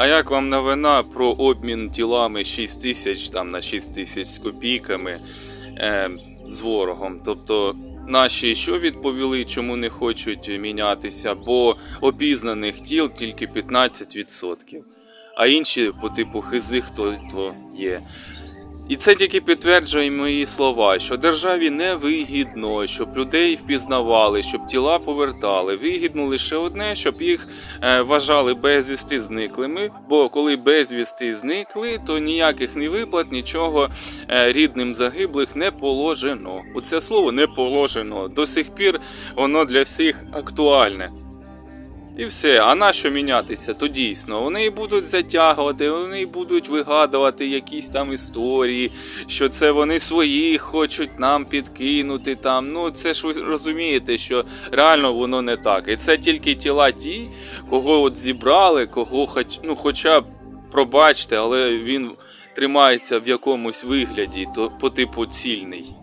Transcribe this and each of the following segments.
А як вам новина про обмін тілами 6 тисяч там на 6 тисяч з копійками е, з ворогом? Тобто наші що відповіли, чому не хочуть мінятися? Бо опізнаних тіл тільки 15%, а інші по типу хизи хто то є. І це тільки підтверджує мої слова, що державі не вигідно, щоб людей впізнавали, щоб тіла повертали. Вигідно лише одне, щоб їх е, вважали безвісти зниклими. Бо коли безвісти зникли, то ніяких ні виплат, нічого е, рідним загиблих не положено. Оце слово не положено. До сих пір воно для всіх актуальне. І все, а на що мінятися? То дійсно, вони будуть затягувати, вони будуть вигадувати якісь там історії, що це вони свої хочуть нам підкинути там. Ну це ж ви розумієте, що реально воно не так. І це тільки тіла ті, кого от зібрали, кого хоч, ну, хоча б пробачте, але він тримається в якомусь вигляді, то по типу цільний.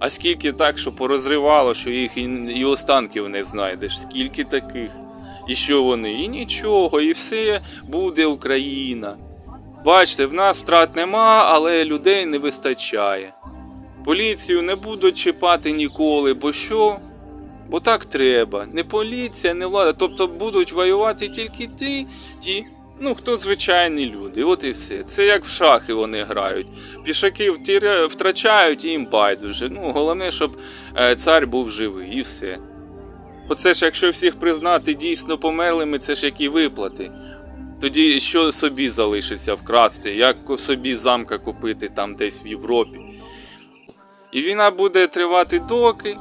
А скільки так, що порозривало, що їх і, і останків не знайдеш, скільки таких? І що вони? І нічого, і все буде Україна. Бачите, в нас втрат нема, але людей не вистачає. Поліцію не будуть чіпати ніколи, бо що? Бо так треба. Не поліція, не влада. Тобто будуть воювати тільки ті, ті, ну хто звичайні люди. От і все. Це як в шахи вони грають. Пішаки втрачають і їм байдуже. Ну, головне, щоб е, цар був живий, і все. Бо це ж якщо всіх признати дійсно померлими, це ж які виплати. Тоді що собі залишиться вкрасти, як собі замка купити там десь в Європі. І війна буде тривати доки,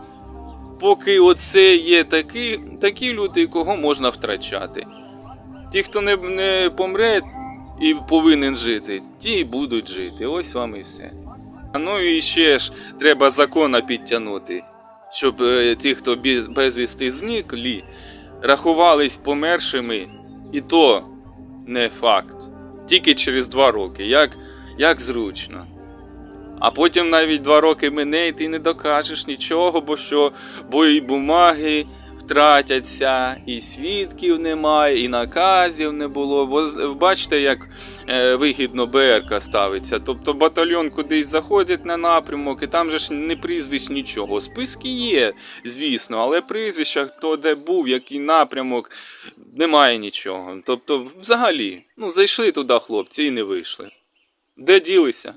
поки оце є такі, такі люди, кого можна втрачати. Ті, хто не, не помре і повинен жити, ті й будуть жити. Ось вам і все. А Ну і ще ж треба закона підтягнути, щоб е, ті, хто без, безвісти зниклі, рахувались помершими, і то не факт. Тільки через два роки, як, як зручно. А потім навіть два роки мине, і ти не докажеш нічого, бо що, бо і бумаги втратяться, і свідків немає, і наказів не було. Бо бачите, як е, вигідно БРК ставиться. Тобто батальйон кудись заходить на напрямок, і там же ж не прізвищ нічого. Списки є, звісно, але прізвища, хто де був, який напрямок, немає нічого. Тобто, взагалі, ну зайшли туди хлопці і не вийшли. Де ділися?